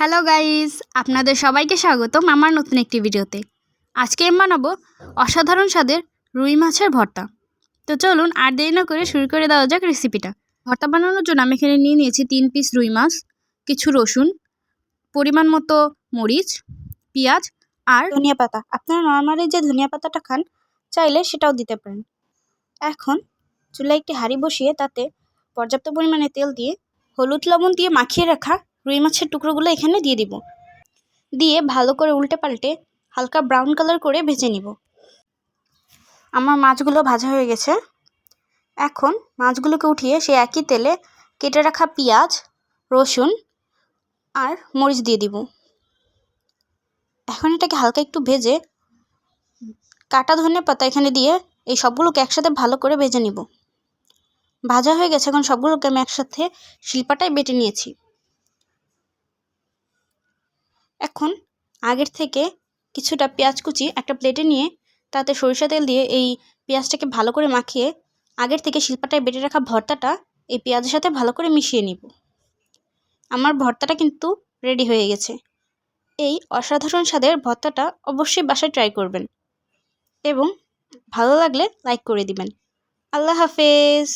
Hello guys, আপনাদের সবাইকে স্বাগতম আমার নতুন একটি ভিডিওতে। আজকে আমি বানাবো অসাধারণ স্বাদের রুই মাছের ভর্তা। তো চলুন আর দেরি না করে শুরু করে দেওয়া যাক রেসিপিটা ভর্তা বানানোর জন্য আমি এখানে নিয়ে নিয়েছি তিন পিস রুই মাছ, কিছু রসুন, পরিমাণ মতো মরিচ, পেঁয়াজ আর ধনিয়া পাতা। আপনারা নর্মালি যে ধনিয়া পাতাটা খান, চাইলে সেটাও দিতে পারেন। এখন চুলায় একটি হাঁড়ি বসিয়ে তাতে পর্যাপ্ত পরিমাণে তেল দিয়ে হলুদ লবণ দিয়ে মাখিয়ে রাখা রুই মাছের টুকরোগুলো এখানে দিয়ে দিব। দিয়ে ভালো করে উল্টে পাল্টে হালকা ব্রাউন কালার করে ভেজে নিব। আমার মাছগুলো ভাজা হয়ে গেছে। এখন মাছগুলোকে উঠিয়ে সে একই তেলে কেটে রাখা পেঁয়াজ, রসুন আর মরিচ দিয়ে দিব। এখন এটাকে হালকা একটু ভেজে কাটা ধনে পাতা এখানে দিয়ে এই সবগুলোকে একসাথে ভালো করে ভেজে নিব। ভাজা হয়ে গেছে, এখন সবগুলোকে আমি একসাথে শিল্পাটায় বেটে নিয়েছি। এখন আগের থেকে কিছুটা পেঁয়াজ কুচি একটা প্লেটে নিয়ে তাতে সরিষা তেল দিয়ে এই পেঁয়াজটাকে ভালো করে মাখিয়ে আগের থেকে শিল্পাটায় বেটে রাখা ভর্তাটা এই পেঁয়াজের সাথে ভালো করে মিশিয়ে নিব। আমার ভর্তাটা কিন্তু রেডি হয়ে গেছে। এই অসাধারণ স্বাদের ভর্তাটা অবশ্যই বাসায় ট্রাই করবেন এবং ভালো লাগলে লাইক করে দিবেন। আল্লাহ হাফেজ।